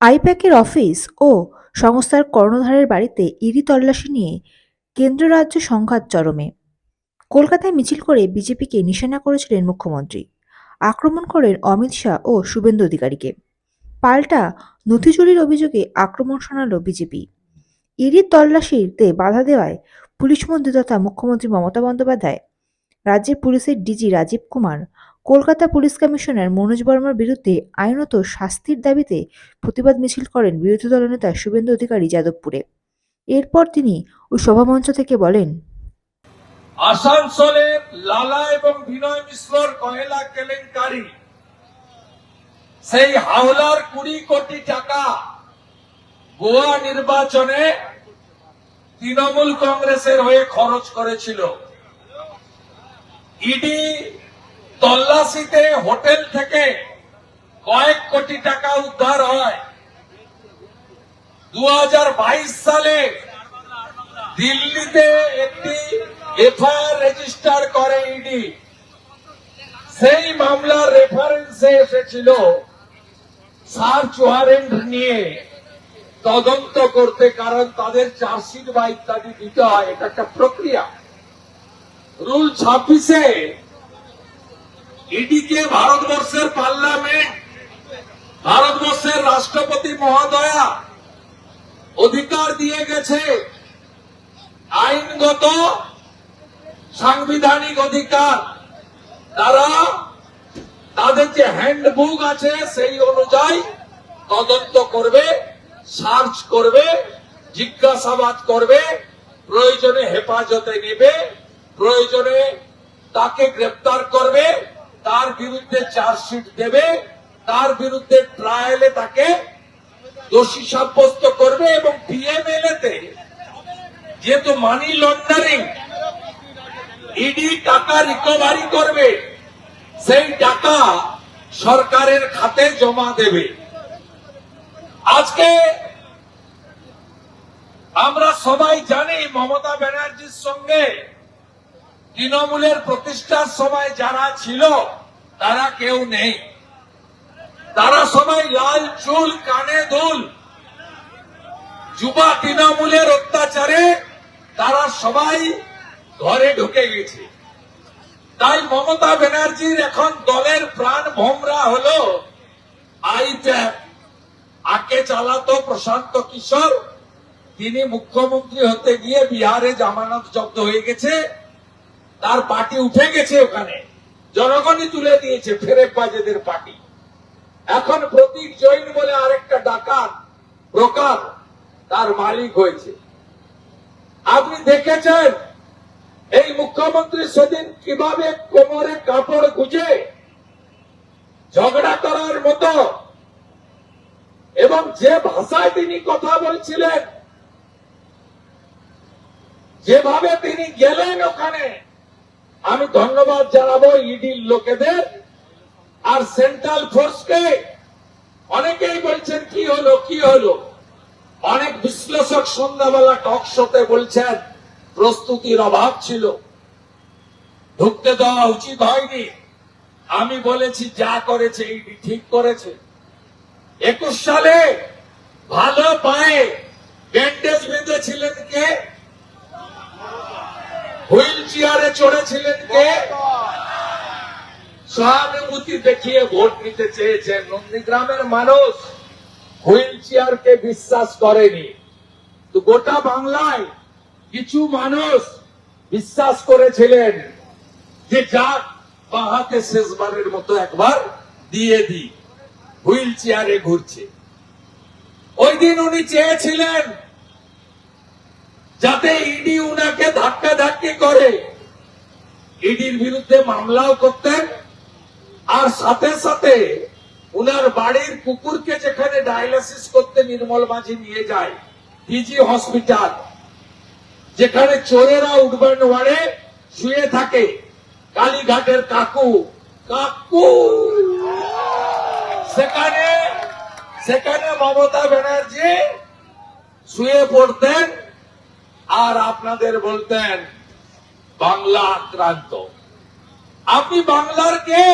আইপ্যাকের office ও সংস্থার কর্ণধারের বাড়িতে ED তল্লাশি নিয়ে কেন্দ্র রাজ্য সংঘাত চরমে। কলকাতায় মিছিল করে বিজেপিকে নিশানা করেছিলেন মুখ্যমন্ত্রী। আক্রমণ করেন অমিত শাহ ও শুভেন্দু অধিকারীকে। পাল্টা নথি চুরির অভিযোগে আক্রমণ শোনাল বিজেপি। ইডির তল্লাশিতে বাধা দেওয়ায় পুলিশ মন্ত্রী তথা মুখ্যমন্ত্রী মমতা বন্দ্যোপাধ্যায়, রাজ্যের পুলিশের DG Rajeev Kumar Kolkata police commissioner Manoj বর্মার বিরুদ্ধে আইনত শাস্তির দাবিতে প্রতিবাদ মিছিল করেন বিরোধী দলনেতা শুভেন্দু অধিকারী যাদবপুরে। এরপর তিনি ওই সভামঞ্চ থেকে বলেন আসানসোলের লালা এবং বিনয় মিশ্রর কয়লা কেলেঙ্কারি। সেই হাওলার কুড়ি কোটি টাকা গোয়া নির্বাচনে তৃণমূল কংগ্রেসের হয়ে খরচ করেছিল। ইডি তল্লাশিতে হোটেল থেকে কয়েক কোটি টাকা উদ্ধার হয়। দু হাজার বাইশ সালে দিল্লিতে একটি এফআইআর রেজিস্টার করে ইডি। সেই মামলার রেফারেন্সে এসেছিল সার্চ ওয়ারেন্ট নিয়ে তদন্ত করতে, কারণ তাদের চার্জশিট বা ইত্যাদি দিতে হয়, এটা একটা প্রক্রিয়া। রুল ছাব্বিশে ইডিকে ভারতবর্ষের পার্লামেন্ট ভারতবর্ষের রাষ্ট্রপতি মহোদয়া অধিকার দিয়ে গেছে। আইনগত সাংবিধানিক অধিকার। তারা তাদের যে হ্যান্ডবুক আছে সেই অনুযায়ী তদন্ত করবে সার্চ করবে, জিজ্ঞাসাবাদ করবে, প্রয়োজনে হেফাজতে নেবে, প্রয়োজনে তাকে গ্রেপ্তার করবে। তার বিরুদ্ধে চার্জশিট দেবে, তার বিরুদ্ধে ট্রায়ালে তাকে দোষী সাব্যস্ত করবে এবং পিএমএলএ তে যেহেতু মানি লন্ডারিং ইডি টাকা রিকভারি করবে, সেই টাকা সরকারের খাতে জমা দেবে। আজকে আমরা সবাই জানি মমতা ব্যানার্জির সঙ্গে তৃণমূলের প্রতিষ্ঠার সময় যারা ছিল, তারা কেউ নেই। তারা সবাই লাল চুল, কানে দুল। যুবা তৃণমূলের অত্যাচারে তারা সবাই ঘরে ঢুকে গেছে। তাই মমতা ব্যানার্জির এখন দলের প্রাণ ভোমরা হলো আইপ্যাক আকে চালাতো প্রশান্ত কিশোর। তিনি মুখ্যমন্ত্রী হতে গিয়ে বিহারে জামানত জব্দ হয়ে গেছে। তার পার্টি উঠে গেছে ওখানে। জনগণই তুলে দিয়েছে ফেরেক বাজেদের পার্টি এখন প্রতীক জৈন বলে আরেকটা ডাকাত, ব্রোকার, তার মালিক হয়েছে। আপনি দেখেছেন, এই মুখ্যমন্ত্রী সেদিন কীভাবে কোমরে কাপড় গুজে ঝগড়া করার মতো এবং যে ভাষায় তিনি কথা বলছিলেন, যেভাবে তিনি গেলেন ওখানে আমি ধন্যবাদ জানাব ইডির লোকেদের। আর সেন্ট্রাল ফোর্সকে অনেকেই বলছেন, কি হলো কি হলো? অনেক বিশ্লেষক সন্ধ্যাবেলা টক শোতে বলছেন, প্রস্তুতির অভাব ছিল। ঢুকতে দেওয়া উচিত হয়নি। আমি বলেছি, যা করেছে ইডি ঠিক করেছে। একুশ সালে ভালো পায়ে ব্যান্ডেজ বেঁধেছিলেন কে? চেয়ারে চড়েছিলেন কে? সহানুভূতি দেখিয়ে ভোট নিতে চেয়েছেন নন্দীগ্রামের মানুষ। হুইল চেয়ারকে বিশ্বাস করেনি। তো গোটা বাংলায় কিছু মানুষ বিশ্বাস করেছিলেন যে যাক বাহাতে শেষবারের মতো একবার দিয়ে দি হুইল চেয়ারে ঘুরছে। ওই দিন উনি চেয়েছিলেন, যাতে ইডি উনাকে ধাক্কি করে। ইডির বিরুদ্ধে মামলাও করতেন, আর সাথে সাথে উনার বাড়ির কুকুরকে যেখানে ডায়ালিসিস করতে নির্মল মাঝি নিয়ে যায় পিজি হসপিটাল, যেখানে চোরেরা উঠবেন ওয়ার্ডে শুয়ে থাকে, কালীঘাটের কাকু কাকু। সেখানে সেখানে মমতা ব্যানার্জি শুয়ে পড়তেন, আর আপনাদের বলতেন বাংলা আক্রান্ত। আপনি বাংলার কে?